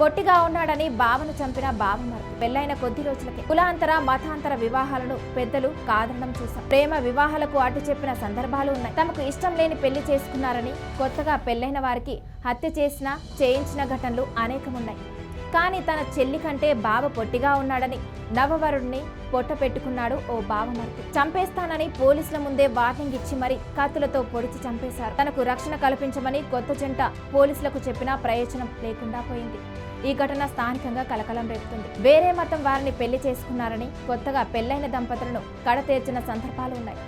పొట్టిగా ఉన్నాడని బావను చంపిన బావమరు పెళ్ళైన కొద్ది రోజులకి కులాంతర మతాంతర వివాహాలను పెద్దలు కాదనడం చూశాం. ప్రేమ వివాహాలకు అటు చెప్పిన సందర్భాలు ఉన్నాయి. తమకు ఇష్టం లేని పెళ్ళి చేసుకున్నారని కొత్తగా పెళ్ళైన వారికి హత్య చేసిన చేయించిన ఘటనలు అనేకమున్నాయి. కానీ తన చెల్లి కంటే బావ పొట్టిగా ఉన్నాడని నవవరుడిని పొట్ట పెట్టుకున్నాడు ఓ బావమర్తి చంపేస్తానని పోలీసుల ముందే వార్నింగ్ ఇచ్చి మరీ కత్తులతో పొడిచి చంపేశారు. తనకు రక్షణ కల్పించమని కొత్త జంట పోలీసులకు చెప్పినా ప్రయోజనం లేకుండా పోయింది. ఈ ఘటన స్థానికంగా కలకలం రేపుతుంది. వేరే మతం వారిని పెళ్ళి చేసుకున్నారని కొత్తగా పెళ్ళైన దంపతులను కడతీర్చిన సందర్భాలు ఉన్నాయి.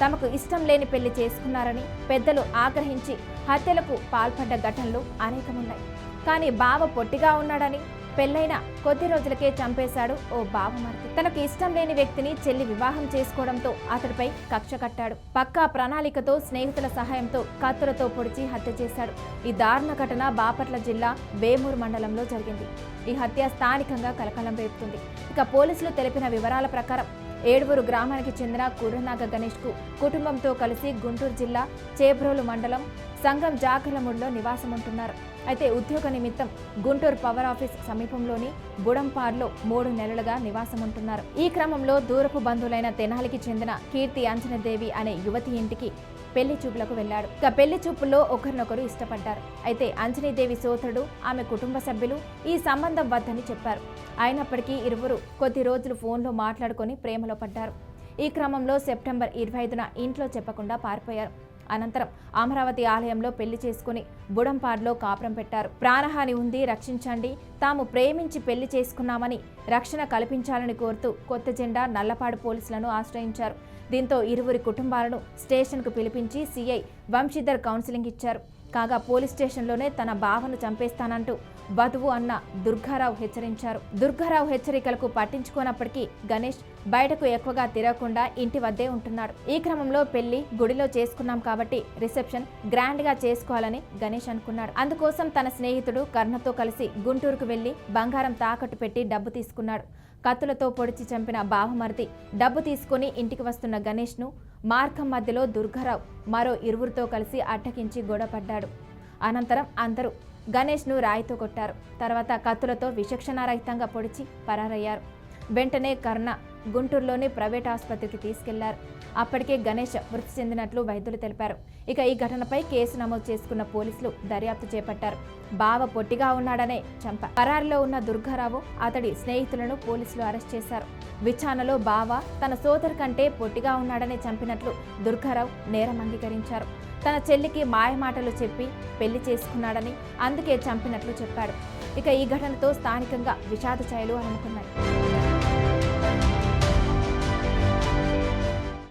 తమకు ఇష్టం లేని పెళ్ళి చేసుకున్నారని పెద్దలు ఆగ్రహించి హత్యలకు పాల్పడ్డ ఘటనలు అనేకమున్నాయి. కానీ బావ పొట్టిగా ఉన్నాడని పెళ్ళైన కొద్ది రోజులకే చంపేశాడు ఓ బావమర్తి తనకు ఇష్టం లేని వ్యక్తిని చెల్లి వివాహం చేసుకోవడంతో అతడిపై కక్ష కట్టాడు. పక్కా ప్రణాళికతో స్నేహితుల సహాయంతో కత్తులతో పొడిచి హత్య చేశాడు. ఈ దారుణ ఘటన బాపట్ల జిల్లా వేమూరు మండలంలో జరిగింది. ఈ హత్య స్థానికంగా కలకలం రేపుతుంది. ఇక పోలీసులు తెలిపిన వివరాల ప్రకారం ఏడుగురు గ్రామానికి చెందిన కుర్రనాగ గణేష్కు కుటుంబంతో కలిసి గుంటూరు జిల్లా చేబ్రోలు మండలం సంఘం జాకలముడిలో నివాసం ఉంటున్నారు అయితే ఉద్యోగ నిమిత్తం గుంటూరు పవర్ ఆఫీస్ సమీపంలోని బుడంపార్లో మూడు నెలలుగా నివాసముంటున్నారు. ఈ క్రమంలో దూరపు బంధువులైన తెనాలికి చెందిన కీర్తి అంజనదేవి అనే యువతి ఇంటికి పెళ్ళి చూపులకు వెళ్ళాడు ఇక పెళ్ళి చూపుల్లో ఒకరినొకరు ఇష్టపడ్డారు. అయితే అంజనీదేవి సోదరుడు ఆమె కుటుంబ సభ్యులు ఈ సంబంధం వద్దని చెప్పారు. అయినప్పటికీ ఇరువురు కొద్ది రోజులు ఫోన్లో మాట్లాడుకొని ప్రేమలో పడ్డారు. ఈ క్రమంలో సెప్టెంబర్ ఇరవై ఐదున ఇంట్లో చెప్పకుండా పారిపోయారు. అనంతరం అమరావతి ఆలయంలో పెళ్ళి చేసుకుని బుడంపాడ్లో కాపురం పెట్టారు. ప్రాణహాని ఉంది రక్షించండి. తాము ప్రేమించి పెళ్ళి చేసుకున్నామని రక్షణ కల్పించాలని కోరుతూ కొత్త జెండా నల్లపాడు పోలీసులను ఆశ్రయించారు. దీంతో ఇరువురి కుటుంబాలను స్టేషన్కు పిలిపించి సీఐ వంశీధర్ కౌన్సిలింగ్ ఇచ్చారు. కాగా పోలీస్ స్టేషన్లోనే తన బావను చంపేస్తానంటూ వధువు అన్న దుర్గారావు హెచ్చరించారు. దుర్గారావు హెచ్చరికలకు పట్టించుకోనప్పటికీ గణేష్ బయటకు ఎక్కువగా తిరగకుండా ఇంటి వద్దే ఉంటున్నాడు. ఈ క్రమంలో పెళ్ళి గుడిలో చేసుకున్నాం కాబట్టి రిసెప్షన్ గ్రాండ్గా చేసుకోవాలని గణేష్ అనుకున్నాడు. అందుకోసం తన స్నేహితుడు కర్ణతో కలిసి గుంటూరుకు వెళ్ళి బంగారం తాకట్టు పెట్టి డబ్బు తీసుకున్నాడు. కత్తులతో పొడిచి చంపిన బావమరిది డబ్బు తీసుకుని ఇంటికి వస్తున్న గణేష్ను మార్గం మధ్యలో దుర్గారావు మరో ఇరువురితో కలిసి అట్టకించి గొడవపడ్డాడు. అనంతరం అందరూ గణేష్ను రాయితో కొట్టారు. తర్వాత కత్తులతో విచక్షణారహితంగా పొడిచి పరారయ్యారు. వెంటనే కర్ణ గుంటూరులోని ప్రైవేట్ ఆసుపత్రికి తీసుకెళ్ళారు. అప్పటికే గణేష్ మృతి చెందినట్లు వైద్యులు తెలిపారు. ఇక ఈ ఘటనపై కేసు నమోదు చేసుకున్న పోలీసులు దర్యాప్తు చేపట్టారు. బావ పొట్టిగా ఉన్నాడనే చంప. పరారిలో ఉన్న దుర్గారావు అతడి స్నేహితులను పోలీసులు అరెస్ట్ చేశారు. విచారణలో బావ తన సోదరు కంటే పొట్టిగా ఉన్నాడనే చంపినట్లు దుర్గారావు నేరం అంగీకరించారు. తన చెల్లికి మాయమాటలు చెప్పి పెళ్ళి చేసుకున్నాడని అందుకే చంపినట్లు చెప్పాడు. ఇక ఈ ఘటనతో స్థానికంగా విషాద ఛాయలు అనుకున్నాయి.